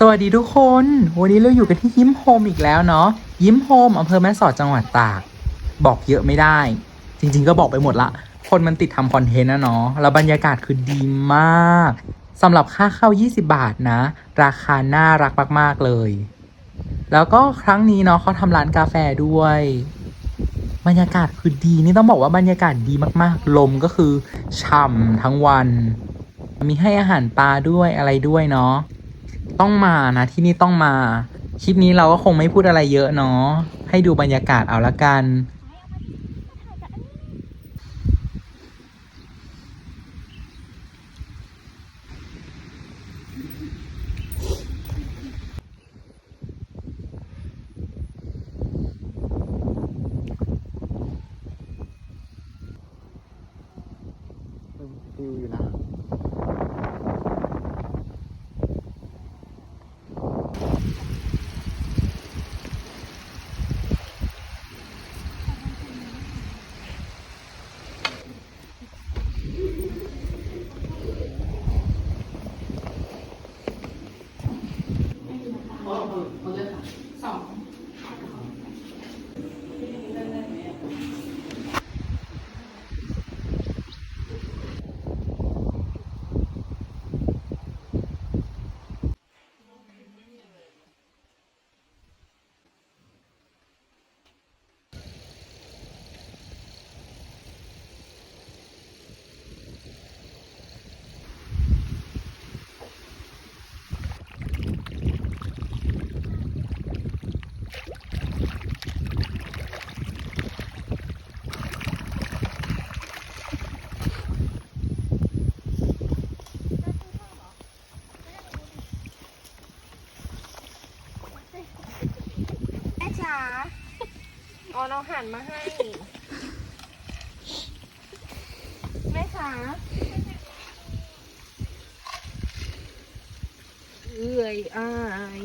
สวัสดีทุกคน วันนี้เราอยู่กันที่ยิ้มโฮมอีกแล้วเนาะ ยิ้มโฮมอำเภอแม่สอดจังหวัดตาก บอกเยอะไม่ได้ จริง ๆ ก็บอกไปหมดละ คนมันติดทำคอนเทนต์นะเนาะ แล้วบรรยากาศคือดีมากสำหรับค่าเข้า 20 บาทนะ ราคาน่ารักมาก ๆ เลย แล้วก็ครั้งนี้เนาะเขาทำร้านกาแฟด้วย บรรยากาศคือดีนี่ต้องบอกว่าบรรยากาศดีมากๆ ลมก็คือฉ่ำทั้งวัน มีให้อาหารปลาด้วยอะไรด้วยเนาะ ต้องมานะที่นี่ต้องมา คลิปนี้เราก็คงไม่พูดอะไรเยอะเนาะให้ดูบรรยากาศเอาละกัน ฟิวอยู่นะาอ๋อเราหันมาให้ แม่ขาเอื่อยอาย